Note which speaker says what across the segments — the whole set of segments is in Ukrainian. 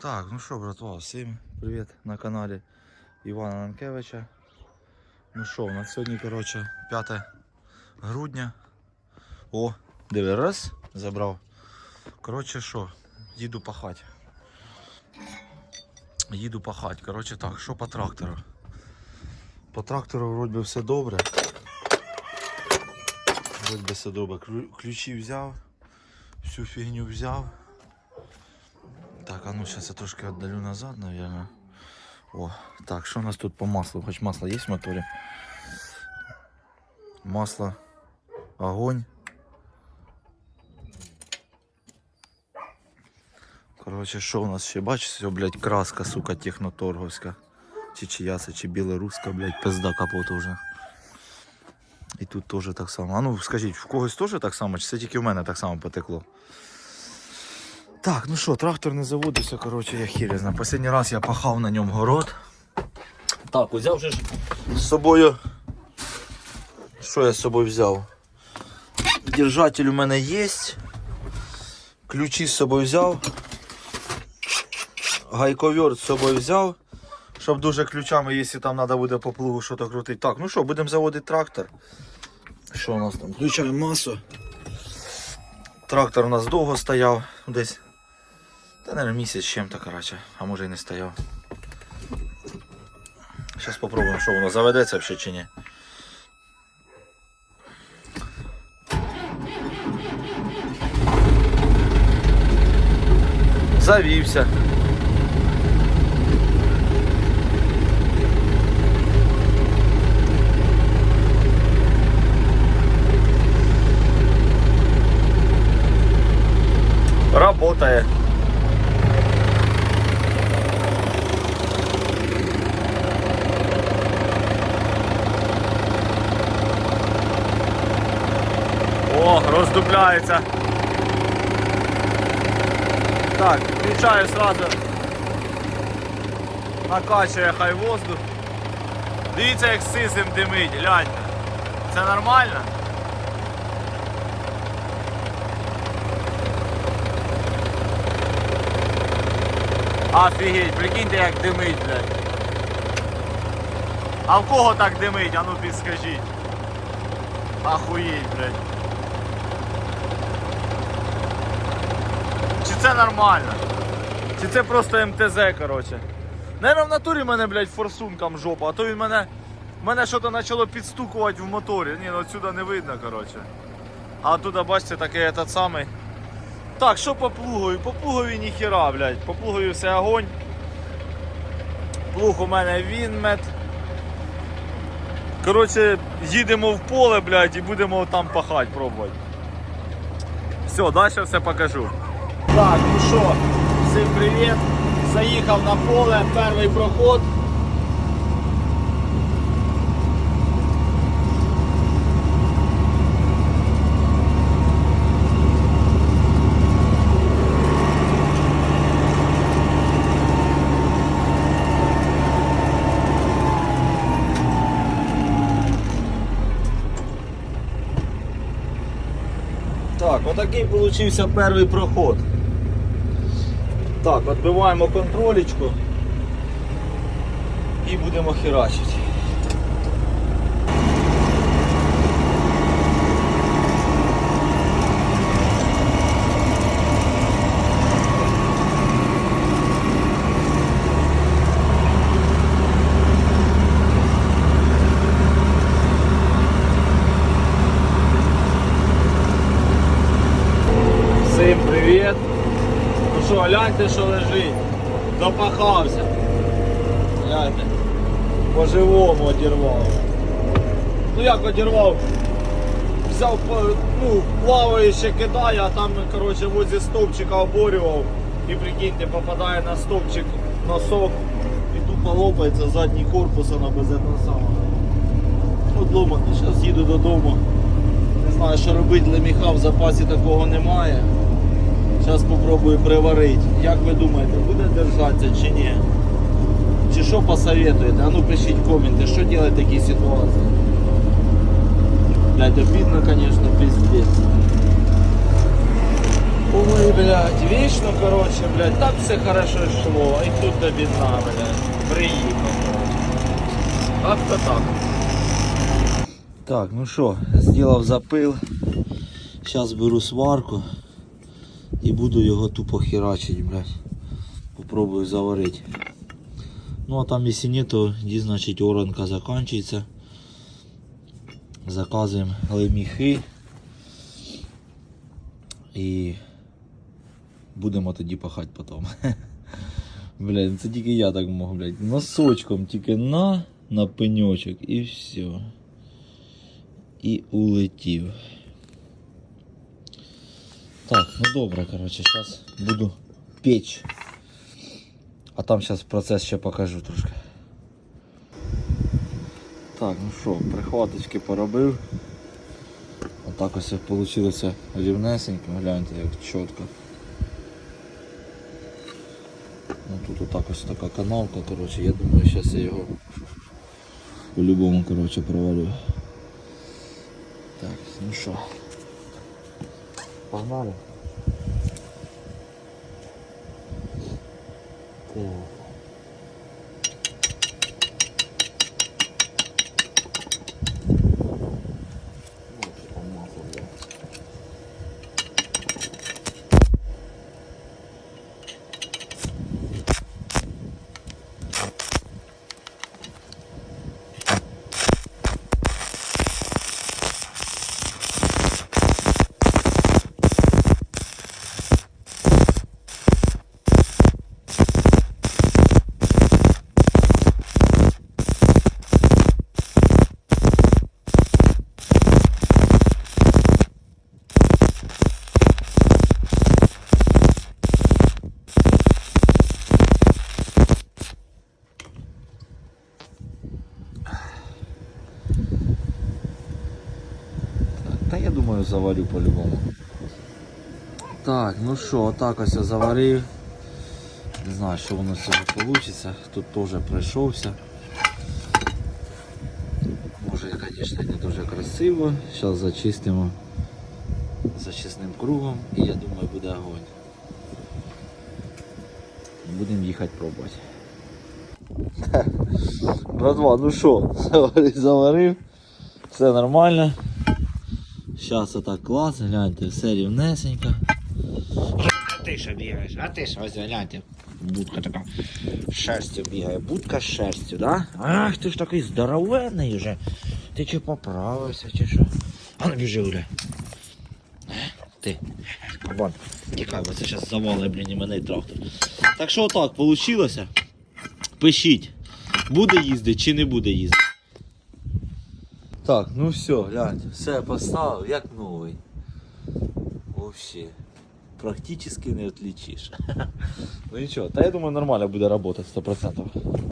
Speaker 1: Так, ну що, братва, всім привіт на каналі Івана Нанкевича. Ну що, у нас сьогодні, коротше, 5 грудня. О, диви, раз, забрав. Коротше, що, їду пахати. Їду пахати. Коротше так, що по трактору? По трактору вроді би все добре. Вроді би все добре. Ключі взяв, всю фігню взяв. Так, а ну сейчас я трошки отдалю назад, наверное. О, так, что у нас тут по маслу? Хоть масло есть в моторе? Масло, огонь. Короче, що у нас ще? Все, блядь, краска, сука, техноторговська. Чи чия чи білоруська, блядь, пизда капоту вже. І тут теж так само. А ну скажіть, в когось теж так само, чи це тільки в мене так само потекло? Так, ну що, трактор не заводився, коротше, я хіря знаю. Последній раз я пахав на ньому город. Так, взяв же ж з собою. Що я з собою взяв? Держатель у мене є. Ключі з собою взяв. Гайковерт з собою взяв. Щоб дуже ключами, якщо там треба буде по плугу щось крутити. Так, ну що, будемо заводити трактор. Що у нас там? Включаємо масу. Трактор у нас довго стояв, десь. Та, наверное, місяць з чим-то, коротше, а може і не стояв. Зараз спробуємо, що воно заведеться взагалі чи ні. Завівся. Работает. О, роздупляється. Так, включаю сразу. Накачує хай воздух. Дивіться, як сизим димить, гляньте. Це нормально? Офігеть, прикиньте, як димить, блядь. А в кого так димить? А ну підскажіть. Ахуєть, блядь. Це нормально? Чи це просто МТЗ, коротше? Наверно, в натурі мене, блядь, форсунком жопа, а то він мене. Мене щось почало підстукувати в моторі. Ні, ну отсюда не видно, коротше. А оттуда, бачите, такий этот самий. Так, що по плугові? По плугові ніхіра, блядь. По плугові все огонь. Плуг у мене Вінмет. Коротше, їдемо в поле, блядь, і будемо там пахати, пробувати. Все, далі все покажу. Так, ну що, всім привіт. Заїхав на поле, перший проход. Так, отакий получився перший проход. Так, відбиваємо контролечку і будемо херачити. Всім привіт! Ну що, що лежить. Допахався. Гляньте. По-живому одірвав. Ну як одірвав? Взяв, ну, плаває ще кидає, а там, коротше, возле стовпчика оборював. І прикиньте, попадає на стовпчик носок і тупо лопається задній корпус, вона без этого самого. От ломаний, зараз їду додому. Не знаю, що робити, для міха в запасі такого немає. Зараз спробую приварити. Як ви думаєте, буде держатися чи ні? Чи що посоветуєте? А ну пишіть коменти, що робити в такій ситуації. Блять, обідно, звісно, пиздець. Ой, блядь, вічно, короче, блядь, так все хорошо йшло, і тут до біда, блядь, приїхав, короче. Как-то так. Так, ну що, зробив запил. Зараз беру сварку і буду його тупо херачить, блядь. Попробую заварити. Ну а там якщо ні, то ді, значить оранка закінчується. Заказуємо леміхи. І будемо тоді пахати потім. Блядь, це тільки я так можу, блядь. Носочком тільки на, на пеньочок і все. І улетів. Так, ну добре, коротше, зараз буду печь. А там зараз процес ще покажу трошки. Так, ну що, прихваточки поробив. Отак ось вийшло рівнесенько, гляньте як чітко. Ну тут отак ось така канавка, коротше, я думаю, зараз я його по-любому провалю. Так, ну що. Погнали. Так. Ну, що там масло, бля. Та я думаю заварю по-любому. Так, ну що, отак ось я заварив. Не знаю, що воно цього вийде. Тут теж пройшовся. Може, звісно, не дуже красиво. Зараз зачистимо зачисним кругом і я думаю буде огонь. Будемо їхати пробувати. Братва, ну що, заварив, заварив. Все нормально. Зараз отак клас, гляньте, все рівнесенько.
Speaker 2: А ти що бігаєш? А ти що ось гляньте. Будка така шерстю бігає. Будка з шерстю, да? Ах, ти ж такий здоровенний вже. Ти чи поправився, чи що? А ну біжи, Уля. Ти, кабан, тікай, бо це зараз завали, блін, і мене і трактор.
Speaker 1: Так що отак вийшло? Пишіть, буде їздити чи не буде їздити. Так, ну все, гляньте, все поставив, як новий. Вообще. Практически не отличиш. ну нічого, та я думаю нормально буде працювати 100%.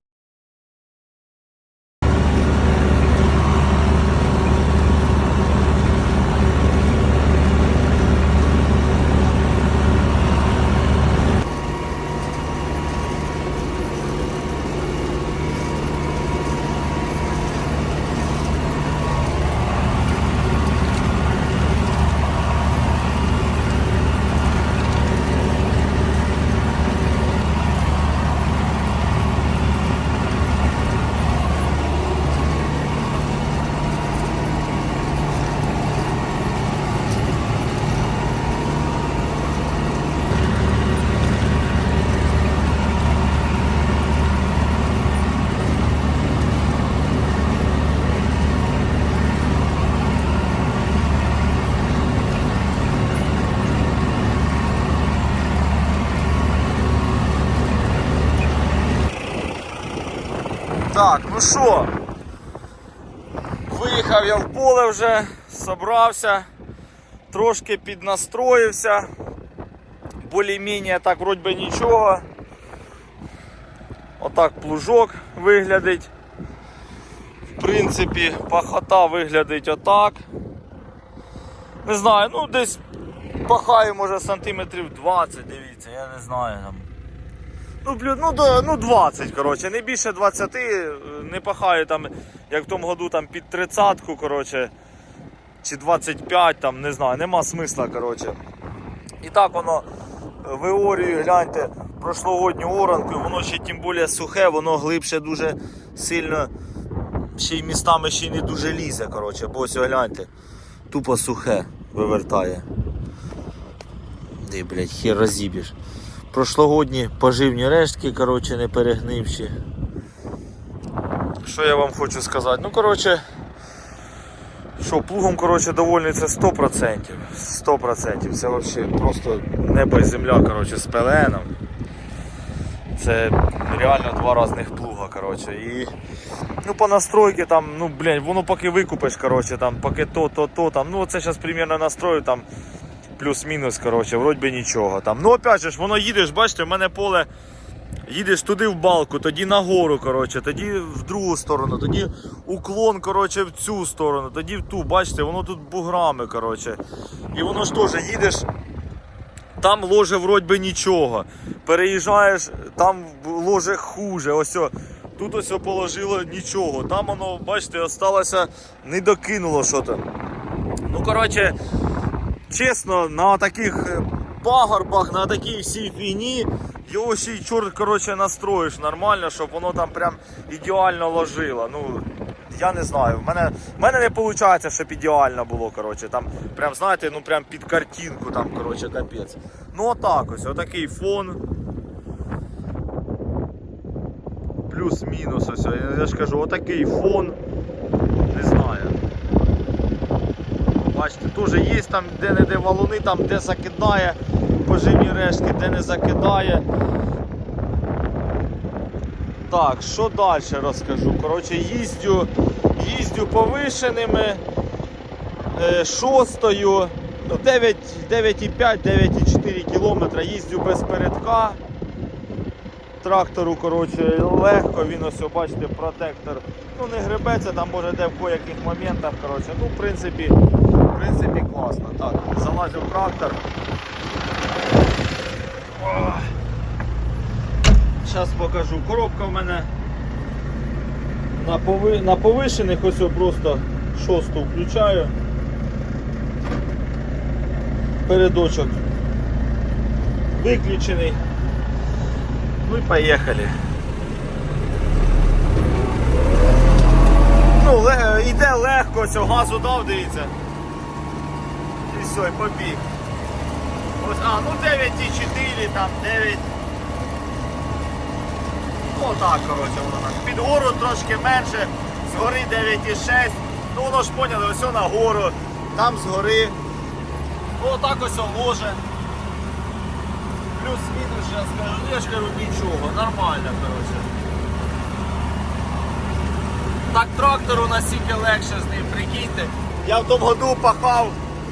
Speaker 1: Так, ну що, виїхав я в поле вже, собрався, трошки піднастроївся. Більш-менш так вроді би нічого. Отак плужок виглядить. В принципі, пахота виглядить отак. Не знаю, ну десь пахаю, може сантиметрів 20, дивіться, я не знаю там. Ну, блю, ну, ну 20, коротше, не більше 20, е, не пахаю там, як в тому году там під 30, коротше, чи 25, там, не знаю, нема смисла, коротше. І так воно е, виорює, гляньте, прошлогодню оранку, воно ще тим більше сухе, воно глибше дуже сильно, ще й містами ще й не дуже лізе, коротше, бо ось гляньте, тупо сухе вивертає. Де, блядь, хер розіб'єш. Прошлогодні поживні рештки, коротше, не перегнивші. Що я вам хочу сказати? Ну, коротше, що, плугом, коротше, довольний це 100%. 100%. Це взагалі просто небо і земля, коротше, з пеленом. Це реально два різних плуга, коротше. І ну, по настройки там, ну, блін, воно поки викупиш, коротше, там, поки то, то, то, там, ну, це зараз примерно настрою, там, плюс-мінус, коротше, вроді би нічого. Там. Ну, опять же, ж, воно їдеш, бачите, в мене поле Їдеш туди в балку, тоді нагору, коротше, тоді в другу сторону, тоді уклон коротше, в цю сторону, тоді в ту. Бачите, воно тут буграми. коротше. І воно ж теж їдеш, там ложе вроді би нічого. Переїжджаєш, там ложе хуже. Ось о, тут ось положило нічого. Там воно, бачите, осталося, не докинуло що то. Ну, коротше, чесно, на таких е, пагорбах, на такій всій фігні, його ще й чорт коротше, настроїш нормально, щоб воно там прям ідеально ложило. Ну, я не знаю. В мене, в мене не виходить, щоб ідеально було. Коротше. Там, прям, знаєте, ну прям під картинку, там, коротше, капець. Ну отак ось, отакий фон. Плюс-мінус ось. Я ж кажу, отакий фон. Не знаю. Бачите, теж є там де-не-де валуни, там де закидає поживні рештки, де не закидає. Так, що далі розкажу? Коротше, їздю, їздю повишеними е, шостою, ну, 9,5, 9,4 кілометра, їздю без передка. Трактору, коротше, легко, він ось, бачите, протектор. Ну не гребеться, там може де в яких моментах, коротше, ну в принципі, в принципі класно. Так, залазив трактор. Зараз покажу. Коробка в мене на, пови... на повишених, ось я просто шосту включаю. Передочок виключений. Ну і поїхали. Ну, йде легко, цього газу дав, дивіться. Все, і побіг. Ось, а, ну 9,4, там 9. Ну так, коротше, воно так. Під гору трошки менше, згори 9,6. Ну воно ж поняли, ось на гору, там згори. Ну отак ось ложе. Плюс-мінус, я скажу, ну я ж кажу, нічого, нормально, коротше. Так трактору настільки легше з ним, прикиньте. Я в тому году пахав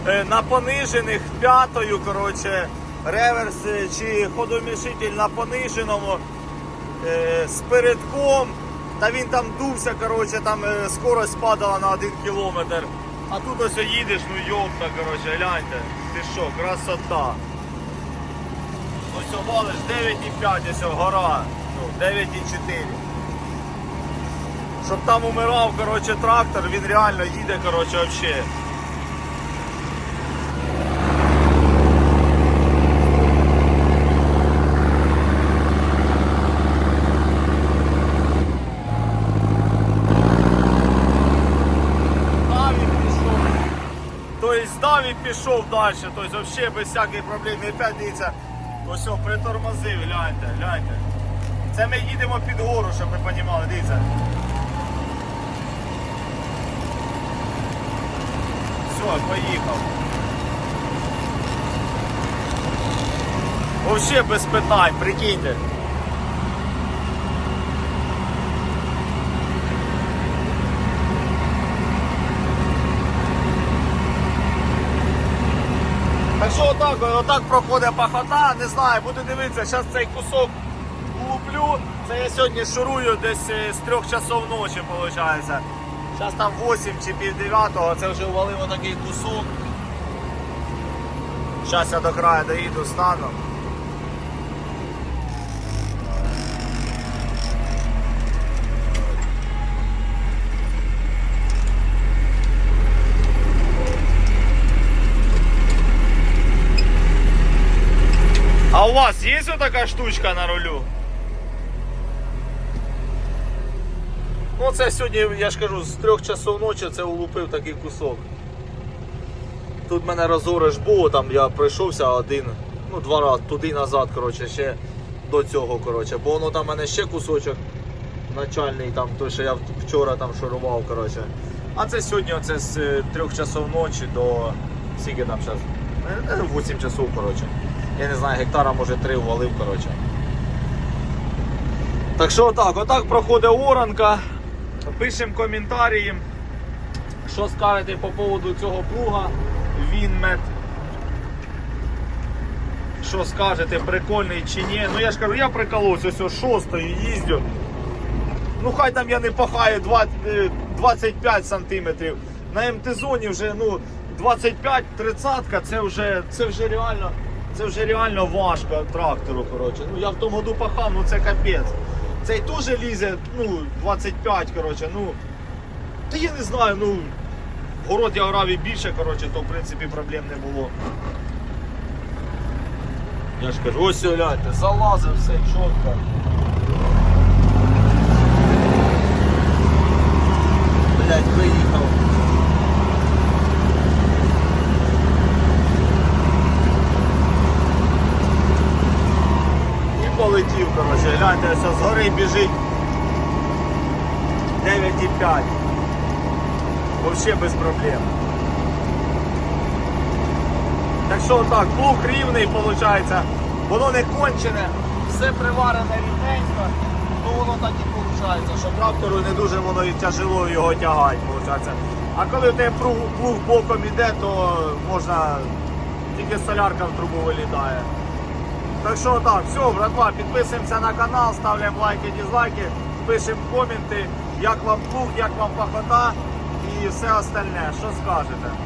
Speaker 1: на понижених п'ятою, коротше, реверс е, чи ходомішитель на пониженому е, з передком. Та він там дувся, коротше, там е, скорость падала на 1 кілометр. А тут ось їдеш, ну йопта, коротше, гляньте. Ти що, красота. Ось валиш 9,5, ось гора. Ну, 9,4. Щоб там умирав, коротше, трактор, він реально їде, коротше, взагалі. Здав і пішов. Тобто здав і пішов далі, тобто взагалі без всяких проблем. І опять дивіться, ось притормозив, гляньте, гляньте. Це ми їдемо під гору, щоб ви розуміли, дивіться. Все, поїхав. Вообще без питань, прикиньте. Так що отак, отак проходить пахота, не знаю, буду дивитися, зараз цей кусок луплю. Це я сьогодні шурую десь е, з трьох часов ночі, виходить. Зараз там 8 чи пів дев'ятого, це вже увалив отакий кусок. Зараз я до краю доїду, стану. Така штучка на рулю. Ну це сьогодні, я ж кажу, з трьох часов ночі це улупив такий кусок. Тут мене розориш було, там я пройшовся один, ну два рази, туди назад, коротше, ще до цього, коротше. Бо воно там в мене ще кусочок начальний, там, той, що я вчора там шурував, коротше. А це сьогодні оце з е, трьох часов ночі до скільки там зараз? 8 часов, коротше. Я не знаю, гектара може 3 ввалив, коротше. Так що отак, отак проходить оранка. Пишемо коментарі. Що скажете по поводу цього плуга? Вінмет. Що скажете, прикольний чи ні? Ну я ж кажу, я приколовся ось шостою їздю. Ну хай там я не пахаю 20, е, 25 сантиметрів. На МТ-зоні вже ну 25-30 це вже це вже реально це вже реально важко трактору. коротше. Ну я в тому году пахав, ну це капець. Цей теж лізе, ну, 25, коротше, ну. Та я не знаю, ну. Город я орав і більше, коротше, то в принципі проблем не було. Я ж кажу, ось гляньте, залазив все чітко. Блять, виїхав. І полетів, коротше, гляньте, ось з гори біжить 9,5. Вообще без проблем. Так що так, плуг рівний виходить, воно не кончене, все приварене рівненько, то воно так і виходить, що трактору не дуже воно і тяжело його тягати, виходить. А коли в тебе плуг боком іде, то можна тільки солярка в трубу вилітає. Так що так, все, братва, підписуємося на канал, ставляємо лайки, дізлайки, пишемо коменти, як вам плуг, як вам пахота і все остальне. Що скажете?